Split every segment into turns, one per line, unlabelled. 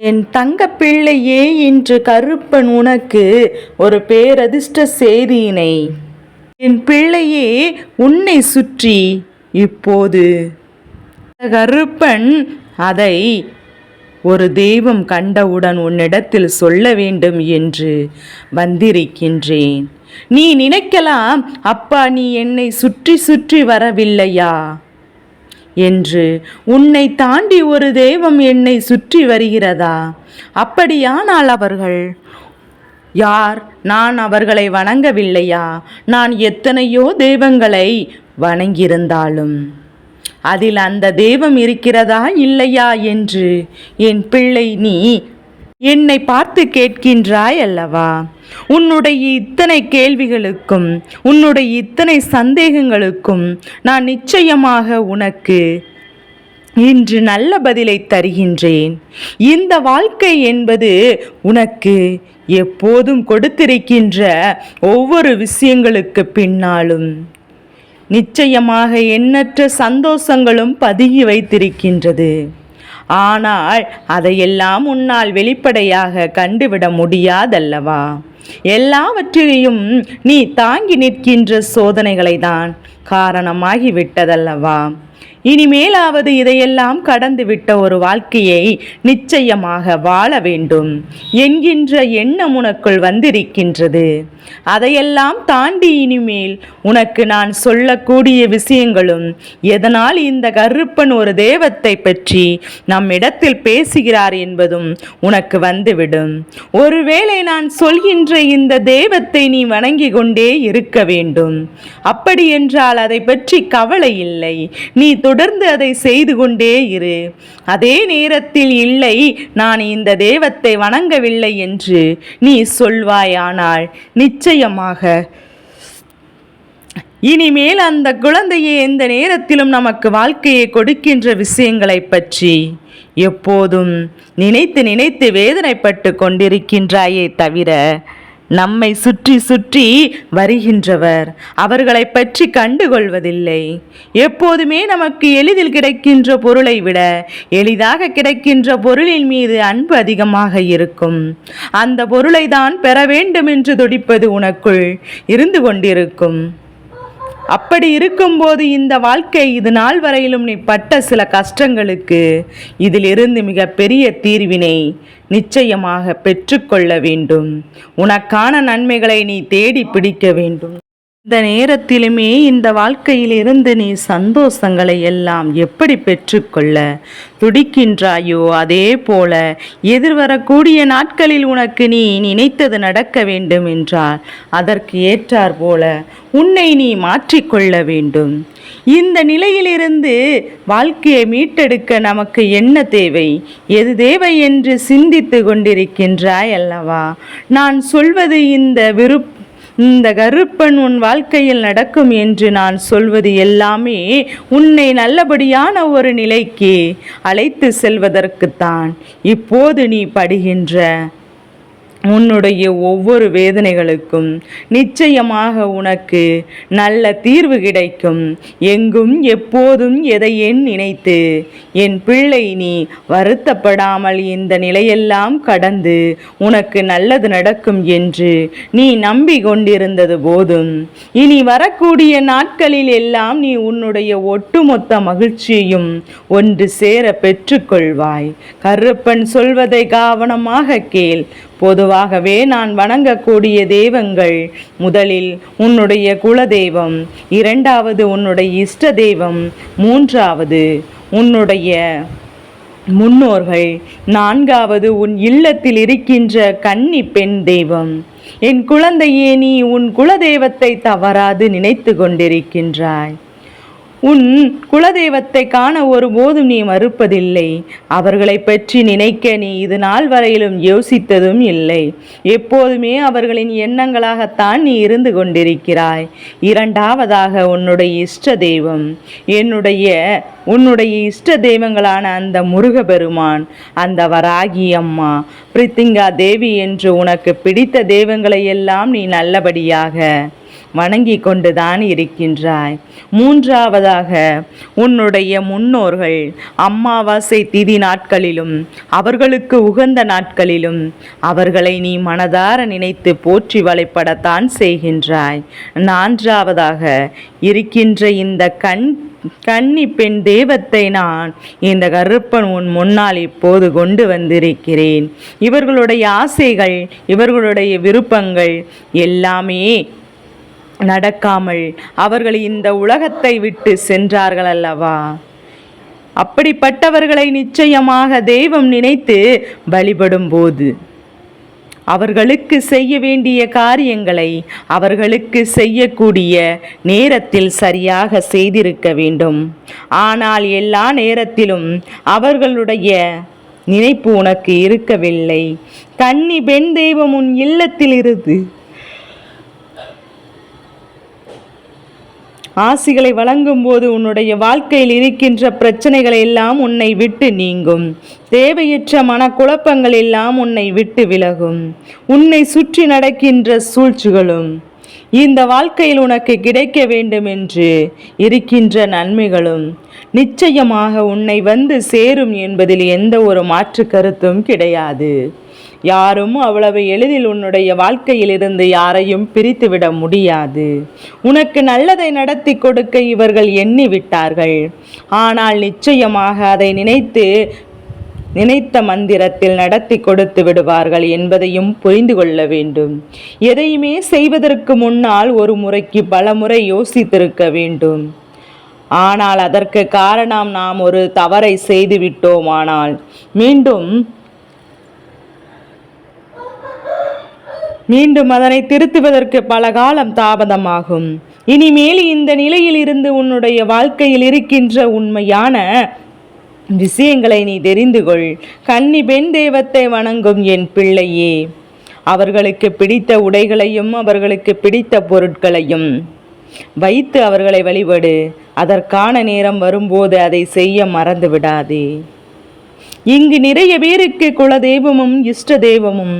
என் தங்க பிள்ளையே இன்று கருப்பன் உனக்கு ஒரு பேரதிர்ஷ்ட செய்தியினை என் பிள்ளையே உன்னை சுற்றி இப்போது. கருப்பன் அதை ஒரு தெய்வம் கண்டவுடன் உன்னிடத்தில் சொல்ல வேண்டும் என்று வந்திருக்கின்றேன். நீ நினைக்கலாம் அப்பா நீ என்னை சுற்றி சுற்றி வரவில்லையா? என்று உன்னை தாண்டி ஒரு தெய்வம் என்னை சுற்றி வருகிறதா? அப்படியானால் அவர்கள் யார்? நான் அவர்களை வணங்கவில்லையா? நான் எத்தனையோ தெய்வங்களை வணங்கியிருந்தாலும் அதில் அந்த தெய்வம் இருக்கிறதா இல்லையா? என்று என் பிள்ளை நீ என்னை பார்த்து கேட்கின்றாய் அல்லவா? உன்னுடைய இத்தனை கேள்விகளுக்கும் உன்னுடைய இத்தனை சந்தேகங்களுக்கும் நான் நிச்சயமாக உனக்கு இன்று நல்ல பதிலை தருகின்றேன். இந்த வாழ்க்கை என்பது உனக்கு எப்போதும் கொடுத்திருக்கின்ற ஒவ்வொரு விஷயங்களுக்கு பின்னாலும் நிச்சயமாக எண்ணற்ற சந்தோஷங்களும் பதுகி வைத்திருக்கின்றது. ஆனால் அதையெல்லாம் உன்னால் வெளிப்படையாக கண்டுவிட முடியாதல்லவா? எல்லாவற்றையும் நீ தாங்கி நிற்கின்ற சோதனைகளை தான் காரணமாகி விட்டதல்லவா இனிமேலாவது இதையெல்லாம் கடந்துவிட்ட ஒரு வாழ்க்கையை நிச்சயமாக வாழ வேண்டும். என்கின்ற எண்ணம் உனக்குள் வந்திருக்கின்றது. அதையெல்லாம் தாண்டி இனிமேல் உனக்கு நான் சொல்லக்கூடிய விஷயங்களும் எதனால் இந்த கருப்பன் ஒரு தேவத்தை பற்றி நம்மிடத்தில் பேசுகிறார் என்பதும் உனக்கு வந்துவிடும். ஒருவேளை நான் சொல்கின்ற இந்த தெய்வத்தை நீ வணங்கி கொண்டே இருக்க வேண்டும். அப்படி என்றால் அதை பற்றி கவலை இல்லை. நீ தொடர்ந்து அதை செய்து கொண்டே இரு. அதே நேரத்தில் இல்லை நான் இந்த தெய்வத்தை வணங்கவில்லை என்று நீ சொல்வாயானால் நிச்சயமாக. இனிமேல் அந்த குழந்தையை எந்த நேரத்திலும் நமக்கு வாழ்க்கையை கொடுக்கின்ற விஷயங்களை பற்றி எப்போதும் நினைத்து நினைத்து வேதனைப்பட்டு கொண்டிருக்கின்றாயே தவிர நம்மை சுற்றி சுற்றி வருகின்றவர். அவர்களை பற்றி கண்டுகொள்வதில்லை. எப்போதுமே நமக்கு எளிதில் கிடைக்கின்ற பொருளை விட எளிதாக கிடைக்கின்ற பொருளின் மீது அன்பு அதிகமாக இருக்கும். அந்த பொருளை தான் பெற வேண்டும் என்று துடிப்பது உனக்குள் இருந்து கொண்டிருக்கும். அப்படி இருக்கும்போது இந்த வாழ்க்கை இது நாள் வரையிலும் நீ பட்ட சில கஷ்டங்களுக்கு இதிலிருந்து மிகப்பெரிய தீர்வினை நிச்சயமாக பெற்றுக்கொள்ள வேண்டும். உனக்கான நன்மைகளை நீ தேடி பிடிக்க வேண்டும். இந்த நேரத்திலுமே இந்த வாழ்க்கையிலிருந்து நீ சந்தோஷங்களை எல்லாம் எப்படி பெற்றுக்கொள்ள துடிக்கின்றாயோ அதே போல எதிர்வரக்கூடிய நாட்களில் உனக்கு நீ நினைத்தது நடக்க வேண்டும் என்றால் அதற்கு ஏற்றார் போல உன்னை நீ மாற்றிக்கொள்ள வேண்டும். இந்த நிலையிலிருந்து வாழ்க்கையை மீட்டெடுக்க நமக்கு என்ன தேவை? எது தேவை என்று சிந்தித்து கொண்டிருக்கின்றாய் அல்லவா? நான் சொல்வது இந்த விருப்ப இந்த கருப்பன் உன் வாழ்க்கையில் நடக்கும் என்று நான் சொல்வது எல்லாமே உன்னை நல்லபடியான ஒரு நிலைக்கு அழைத்து செல்வதற்குத்தான். இப்போது நீ படுகின்ற உன்னுடைய ஒவ்வொரு வேதனைகளுக்கும் நிச்சயமாக உனக்கு நல்ல தீர்வு கிடைக்கும். எங்கும் எப்போதும் எதையேன் நினைத்து என் பிள்ளை நீ வருத்தப்படாமல் இந்த நிலையெல்லாம் கடந்து உனக்கு நல்லது நடக்கும் என்று நீ நம்பி கொண்டிருந்தது போதும். இனி வரக்கூடிய நாட்களில் எல்லாம் நீ உன்னுடைய ஒட்டுமொத்த மகிழ்ச்சியையும் ஒன்று சேர பெற்றுக்கொள்வாய். கருப்பன் சொல்வதை கவனமாக கேள். பொதுவாகவே நான் வணங்கக்கூடிய தெய்வங்கள் முதலில் உன்னுடைய குலதெய்வம் இரண்டாவது உன்னுடைய இஷ்ட தெய்வம் மூன்றாவது உன்னுடைய முன்னோர்கள் நான்காவது உன் இல்லத்தில் இருக்கின்ற கன்னி பெண் தெய்வம். என் குழந்தையே நீ உன் குலதெய்வத்தை தவறாது நினைத்து கொண்டிருக்கின்றாய். உன் குலதெய்வத்தை காண ஒருபோதும் நீ மறுப்பதில்லை. அவர்களை பற்றி நினைக்க நீ இது நாள் வரையிலும் யோசித்ததும் இல்லை. எப்போதுமே அவர்களின் எண்ணங்களாகத்தான் நீ இருந்து கொண்டிருக்கிறாய். இரண்டாவதாக உன்னுடைய இஷ்ட தெய்வம். என்னுடைய உன்னுடைய இஷ்ட தெய்வங்களான அந்த முருகபெருமான் அந்த வராகி அம்மா பிரித்திங்கா தேவி என்று உனக்கு பிடித்த தெய்வங்களை எல்லாம் நீ நல்லபடியாக வணங்கி கொண்டுதான் இருக்கின்றாய். மூன்றாவதாக உன்னுடைய முன்னோர்கள் அம்மாவாசை திதி நாட்களிலும் அவர்களுக்கு உகந்த நாட்களிலும் அவர்களை நீ மனதார நினைத்து போற்றி வழிபடத்தான் செய்கின்றாய். நான்காவதாக இருக்கின்ற இந்த கண் கன்னி பெண் தெய்வத்தை நான் இந்த கருப்பன் உன் முன்னால் இப்போது கொண்டு வந்திருக்கிறேன். இவர்களுடைய ஆசைகள் இவர்களுடைய விருப்பங்கள் எல்லாமே நடக்காமல் அவர்கள் இந்த உலகத்தை விட்டு சென்றார்கள் அல்லவா? அப்படிப்பட்டவர்களை நிச்சயமாக தெய்வம் நினைத்து வழிபடும் போது அவர்களுக்கு செய்ய வேண்டிய காரியங்களை அவர்களுக்கு செய்யக்கூடிய நேரத்தில் சரியாக செய்திருக்க வேண்டும். ஆனால் எல்லா நேரத்திலும் அவர்களுடைய நினைப்பு உனக்கு இருக்கவில்லை. கன்னி பெண் தெய்வம் உன் இல்லத்தில் இருந்து ஆசிகளை வழங்கும் போது உன்னுடைய வாழ்க்கையில் இருக்கின்ற பிரச்சனைகள் எல்லாம் உன்னை விட்டு நீங்கும். தேவையற்ற மனக்குழப்பங்கள் எல்லாம் உன்னை விட்டு விலகும். உன்னை சுற்றி நடக்கின்ற சூழ்ச்சிகளும் இந்த வாழ்க்கையில் உனக்கு கிடைக்க வேண்டும் என்று இருக்கின்ற நன்மைகளும் நிச்சயமாக உன்னை வந்து சேரும் என்பதில் எந்த ஒரு மாற்று கருத்தும் கிடையாது. யாரும் அவ்வளவு எளிதில் உன்னுடைய வாழ்க்கையிலிருந்து யாரையும் பிரித்துவிட முடியாது. உனக்கு நல்லதை நடத்தி கொடுக்க இவர்கள் எண்ணி விட்டார்கள் ஆனால் நிச்சயமாக அதை நினைத்து நினைத்த மந்திரத்தில் நடத்தி கொடுத்து விடுவார்கள் என்பதையும் புரிந்து கொள்ள வேண்டும். எதையுமே செய்வதற்கு முன்னால் ஒரு முறைக்கு பல முறை யோசித்திருக்க வேண்டும். ஆனால் அதற்கு காரணம் நாம் ஒரு தவறை செய்து விட்டோமானால் மீண்டும் மீண்டும் அதனை திருத்துவதற்கு பல காலம் தாமதமாகும். இனிமேல் இந்த நிலையில் இருந்து உன்னுடைய வாழ்க்கையில் இருக்கின்ற உண்மையான விஷயங்களை நீ தெரிந்து கொள். கன்னி பெண் தெய்வத்தை வணங்கும் என் பிள்ளையே. அவர்களுக்கு பிடித்த உடைகளையும் அவர்களுக்கு பிடித்த பொருட்களையும் வைத்து அவர்களை வழிபடு. அதற்கான நேரம் வரும்போது அதை செய்ய மறந்து விடாதே இங்கு நிறைய பேருக்கு குலதெய்வமும் இஷ்ட தெய்வமும்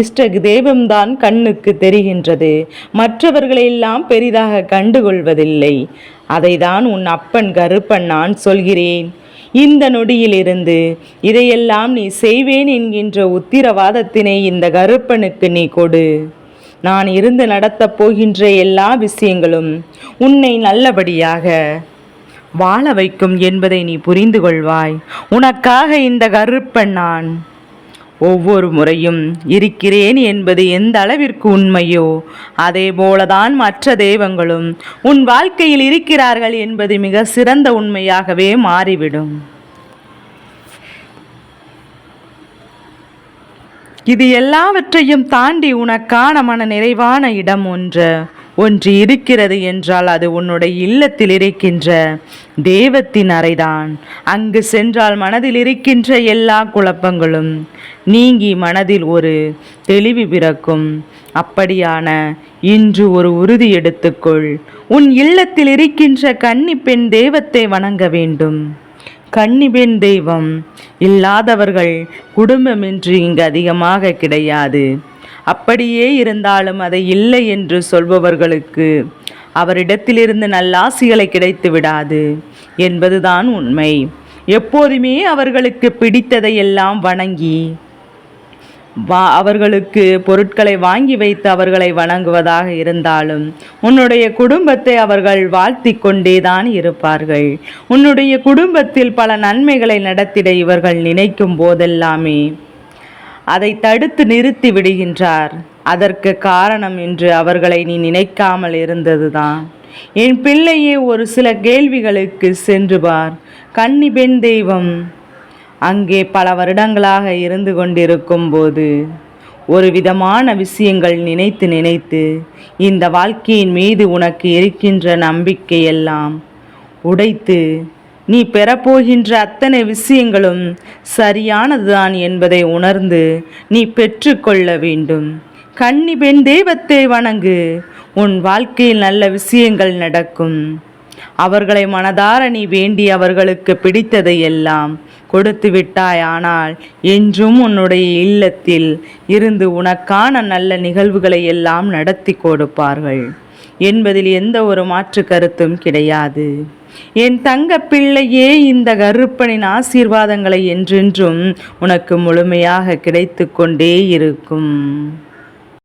இஷ்ட தெய்வம்தான் கண்ணுக்கு தெரிகின்றது. மற்றவர்களையெல்லாம் பெரிதாக கண்டுகொள்வதில்லை. அதைதான் உன் அப்பன் கருப்பன் நான் சொல்கிறேன். இந்த நொடியிலிருந்து இதையெல்லாம் நீ செய்வேன் என்கின்ற உத்திரவாதத்தினை இந்த கருப்பனுக்கு நீ கொடு. நான் இருந்து நடத்தப் போகின்ற எல்லா விஷயங்களும் உன்னை நல்லபடியாக வாழ வைக்கும் என்பதை நீ புரிந்து கொள்வாய் உனக்காக இந்த கருப்பன் நான் ஒவ்வொரு முறையும் இருக்கிறேன் என்பது எந்த அளவிற்கு உண்மையோ அதே போலதான் மற்ற தெய்வங்களும் உன் வாழ்க்கையில் இருக்கிறார்கள் என்பது மிக சிறந்த உண்மையாகவே மாறிவிடும். இது எல்லாவற்றையும் தாண்டி உனக்கான மன நிறைவான இடம் ஒன்று. ஒன்று இருக்கிறது என்றால் அது உன்னுடைய இல்லத்தில் இருக்கின்ற தெய்வத்தின் அறைதான். அங்கு சென்றால் மனதில் இருக்கின்ற எல்லா குழப்பங்களும் நீங்கி மனதில் ஒரு தெளிவு பிறக்கும். அப்படியான இன்று ஒரு உறுதி எடுத்துக்கொள். உன் இல்லத்தில் இருக்கின்ற கன்னி பெண் தெய்வத்தை வணங்க வேண்டும். கன்னிபெண் தெய்வம் இல்லாதவர்கள் குடும்பமின்றி இங்கு அதிகமாக கிடையாது. அப்படியே இருந்தாலும் அதை இல்லை என்று சொல்பவர்களுக்கு அவரிடத்திலிருந்து நல்லாசிகளை கிடைத்து விடாது என்பதுதான் உண்மை. எப்போதுமே அவர்களுக்கு பிடித்ததை எல்லாம் வணங்கி வா அவர்களுக்கு பொருட்களை வாங்கி வைத்து அவர்களை வணங்குவதாக இருந்தாலும் உன்னுடைய குடும்பத்தை அவர்கள் வாழ்த்தி கொண்டேதான் இருப்பார்கள். உன்னுடைய குடும்பத்தில் பல நன்மைகளை நடத்திட இவர்கள் நினைக்கும் போதெல்லாமே அதை தடுத்து நிறுத்தி விடுகின்றார். அதற்கு காரணம் என்று அவர்களை நீ நினைக்காமல் இருந்ததுதான். என் பிள்ளையே ஒரு சில கேள்விகளுக்கு சென்று பார். கன்னி பெண் தெய்வம் அங்கே பல வருடங்களாக இருந்து கொண்டிருக்கும் போது ஒரு விதமான விஷயங்கள் நினைத்து நினைத்து இந்த வாழ்க்கையின் மீது உனக்கு இருக்கின்ற நம்பிக்கையெல்லாம் உடைத்து நீ பெறப்போகின்ற அத்தனை விஷயங்களும் சரியானதுதான் என்பதை உணர்ந்து நீ பெற்றுக்கொள்ள வேண்டும். கன்னி பெண் தெய்வத்தை வணங்கு. உன் வாழ்க்கையில் நல்ல விஷயங்கள் நடக்கும். அவர்களை மனதார நீ வேண்டி அவர்களுக்கு பிடித்ததை எல்லாம் கொடுத்து விட்டாய். ஆனால் என்றும் உன்னுடைய இல்லத்தில் இருந்து உனக்கான நல்ல நிகழ்வுகளை எல்லாம் நடத்தி கொடுப்பார்கள். என்பதில் எந்த ஒரு மாற்று கருத்தும் கிடையாது. என் தங்க பிள்ளையே இந்த கருப்பனின் ஆசீர்வாதங்களை என்றென்றும் உனக்கு முழுமையாக கிடைத்து கொண்டே இருக்கும்.